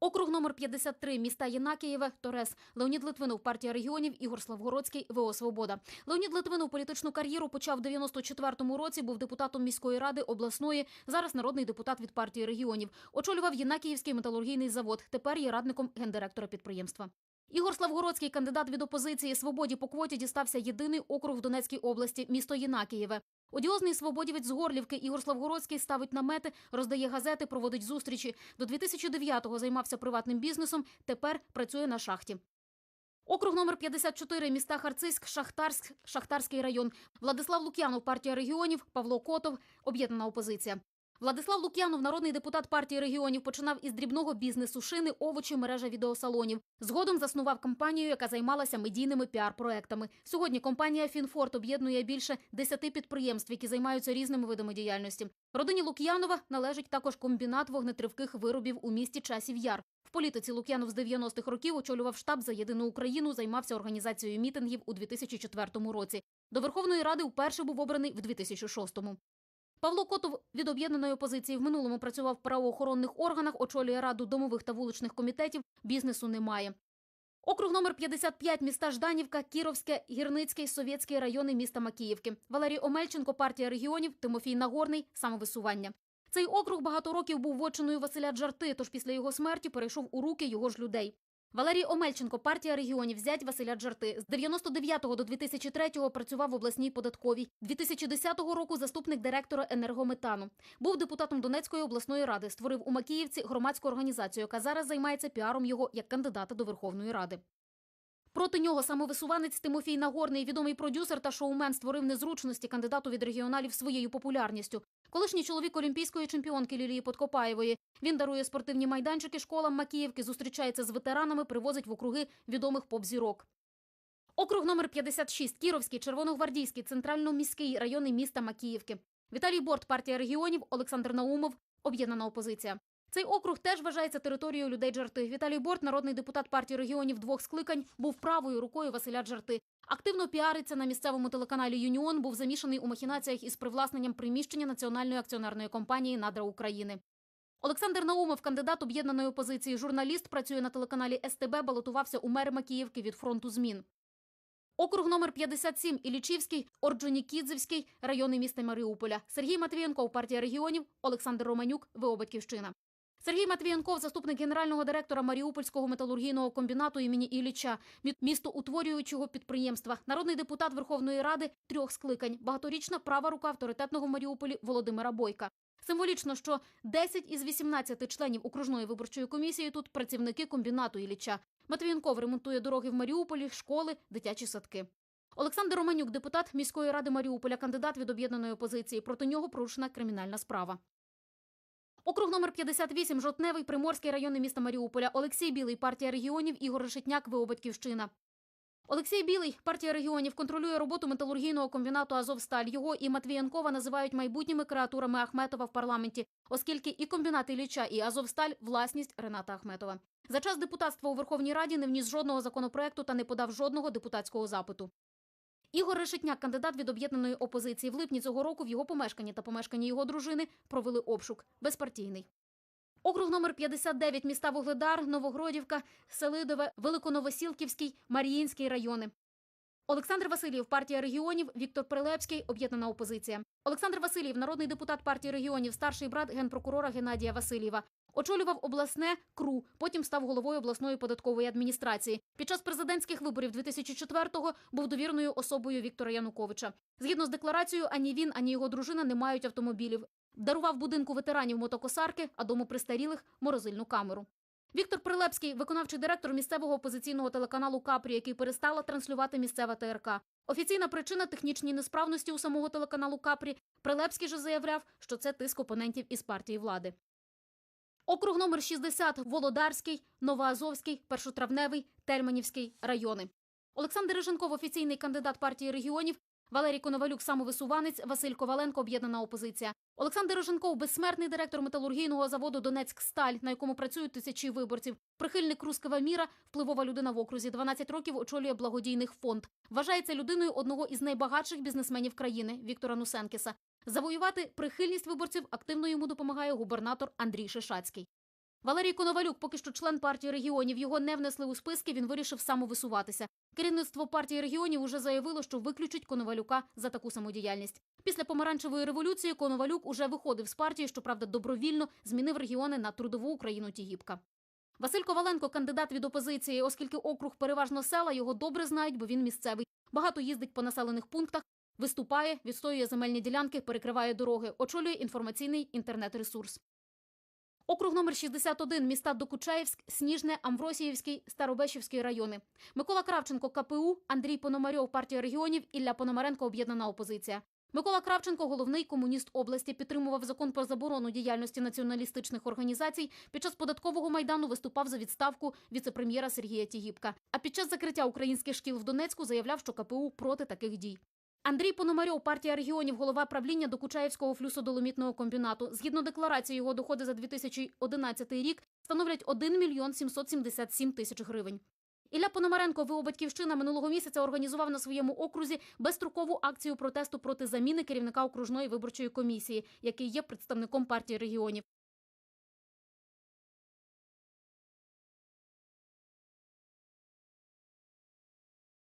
Округ номер 53 міста Єнакієве, Торес, Леонід Литвинов, партія регіонів, Ігор Славгородський, ВО Свобода. Леонід Литвинов політичну кар'єру почав в 94-му році, був депутатом міської ради обласної, зараз народний депутат від партії регіонів. Очолював Єнакіївський металургійний завод. Тепер є радником гендиректора підприємства. Ігор Славгородський, кандидат від опозиції «Свободі» по квоті дістався єдиний округ в Донецькій області, місто Єнакієве. Одіозний свободівець з Горлівки Ігор Славгородський ставить намети, роздає газети, проводить зустрічі. До 2009-го займався приватним бізнесом, тепер працює на шахті. Округ номер 54 міста Харцизьк, Шахтарськ, Шахтарський район. Владислав Лук'янов, партія регіонів, Павло Котов, об'єднана опозиція. Владислав Лук'янов, народний депутат партії регіонів, починав із дрібного бізнесу шини, овочі, мережа відеосалонів. Згодом заснував компанію, яка займалася медійними піар-проектами. Сьогодні компанія Фінфорт об'єднує більше 10 підприємств, які займаються різними видами діяльності. Родині Лук'янова належить також комбінат вогнетривких виробів у місті Часів Яр. В політиці Лук'янов з 90-х років очолював штаб за єдину Україну, займався організацією мітингів у 2004 році. До Верховної Ради вперше був обраний в 2006-му. Павло Котов від об'єднаної опозиції в минулому працював в правоохоронних органах, очолює раду домових та вуличних комітетів. Бізнесу немає. Округ номер 55 міста Жданівка, Кіровське, Гірницький, Совєтський райони міста Макіївки. Валерій Омельченко, партія регіонів, Тимофій Нагорний, самовисування. Цей округ багато років був вотчиною Василя Джарти, тож після його смерті перейшов у руки його ж людей. Валерій Омельченко, партія регіонів, зять Василя Джарти. З 99-го до 2003-го працював в обласній податковій. 2010 року заступник директора енергометану. Був депутатом Донецької обласної ради. Створив у Макіївці громадську організацію, яка зараз займається піаром його як кандидата до Верховної Ради. Проти нього самовисуванець Тимофій Нагорний, відомий продюсер та шоумен, створив незручності кандидату від регіоналів своєю популярністю. Колишній чоловік олімпійської чемпіонки Лілії Подкопаєвої. Він дарує спортивні майданчики школам Макіївки, зустрічається з ветеранами, привозить в округи відомих поп-зірок. Округ номер 56 Кіровський, Червоногвардійський, центрально-міський райони міста Макіївки. Віталій Борт, партія регіонів, Олександр Наумов, об'єднана опозиція. Цей округ теж вважається територією людей Джарти. Віталій Борт, народний депутат партії регіонів двох скликань, був правою рукою Василя Джарти. Активно піариться на місцевому телеканалі Юніон, був замішаний у махінаціях із привласненням приміщення Національної акціонерної компанії Надра України. Олександр Наумов, кандидат об'єднаної опозиції, журналіст, працює на телеканалі СТБ, балотувався у мери Макіївки від фронту змін. Округ номер 57 Ілічівський, Орджонікідзевський, райони міста Маріуполя. Сергій Матвієнков, партія регіонів, Олександр Романюк, ВО «Батьківщина». Сергій Матвієнков, заступник генерального директора Маріупольського металургійного комбінату імені Ілліча, містоутворюючого підприємства, народний депутат Верховної Ради трьох скликань, багаторічна права рука авторитетного в Маріуполі Володимира Бойка. Символічно, що 10 із 18 членів окружної виборчої комісії тут працівники комбінату Ілліча. Матвієнков ремонтує дороги в Маріуполі, школи, дитячі садки. Олександр Романюк, депутат міської ради Маріуполя, кандидат від об'єднаної опозиції. Проти нього порушена кримінальна справа. Округ номер 58 Жовтневий, Приморський райони міста Маріуполя. Олексій Білий, партія регіонів, Ігор Решетняк, ВО. Олексій Білий, партія регіонів, контролює роботу металургійного комбінату Азовсталь. Його і Матвієнкова називають майбутніми креатурами Ахметова в парламенті, оскільки і комбінат Ілліча, і Азовсталь – власність Рената Ахметова. За час депутатства у Верховній Раді не вніс жодного законопроекту та не подав жодного депутатського запиту. Ігор Решетняк, кандидат від об'єднаної опозиції. В липні цього року в його помешканні та помешканні його дружини провели обшук. Безпартійний. Округ номер 59 міста Вугледар, Новогродівка, Селидове, Великоновосілківський, Маріїнський райони. Олександр Васильєв, партія регіонів, Віктор Прилепський, об'єднана опозиція. Олександр Васильєв, народний депутат партії регіонів, старший брат генпрокурора Геннадія Васильєва. Очолював обласне КРУ, потім став головою обласної податкової адміністрації. Під час президентських виборів 2004-го був довірною особою Віктора Януковича. Згідно з декларацією, ані він, ані його дружина не мають автомобілів. Дарував будинку ветеранів мотокосарки, а дому престарілих морозильну камеру. Віктор Прилепський, виконавчий директор місцевого опозиційного телеканалу Капрі, який перестала транслювати місцева ТРК. Офіційна причина технічні несправності у самого телеканалу Капрі. Прилепський же заявляв, що це тиск опонентів із партії влади. Округ номер 60 Володарський, Новоазовський, Першотравневий, Тельманівський райони. Олександр Риженков, офіційний кандидат партії регіонів. Валерій Коновалюк, самовисуванець, Василь Коваленко, об'єднана опозиція. Олександр Роженков, безсмертний директор металургійного заводу Донецьк Сталь, на якому працюють тисячі виборців. Прихильник руского міра, впливова людина в окрузі. 12 років очолює благодійний фонд. Вважається людиною одного із найбагатших бізнесменів країни Віктора Нусенкіса. Завоювати прихильність виборців активно йому допомагає губернатор Андрій Шишацький. Валерій Коновалюк, поки що член партії регіонів, його не внесли у списки. Він вирішив самовисуватися. Керівництво партії регіонів уже заявило, що виключить Коновалюка за таку самодіяльність. Після помаранчевої революції Коновалюк уже виходив з партії, щоправда, добровільно змінив регіони на трудову Україну Тігіпка. Василь Коваленко кандидат від опозиції, оскільки округ переважно села його добре знають, бо він місцевий. Багато їздить по населених пунктах, виступає, відстоює земельні ділянки, перекриває дороги, очолює інформаційний інтернет-ресурс. Округ номер 61, міста Докучаєвськ, Сніжне, Амвросіївський, Старобещівський райони. Микола Кравченко, КПУ, Андрій Пономарьов, партія регіонів, Ілля Пономаренко, об'єднана опозиція. Микола Кравченко, головний комуніст області, підтримував закон про заборону діяльності націоналістичних організацій. Під час податкового майдану виступав за відставку віцепрем'єра Сергія Тігіпка. А під час закриття українських шкіл в Донецьку заявляв, що КПУ проти таких дій. Андрій Пономарьов, партія регіонів, голова правління Докучаєвського флюсодоломітного комбінату. Згідно декларації, його доходи за 2011 рік становлять 1 мільйон 777 тисяч гривень. Ілля Пономаренко, ВО «Батьківщина» минулого місяця організував на своєму окрузі безстрокову акцію протесту проти заміни керівника окружної виборчої комісії, який є представником партії регіонів.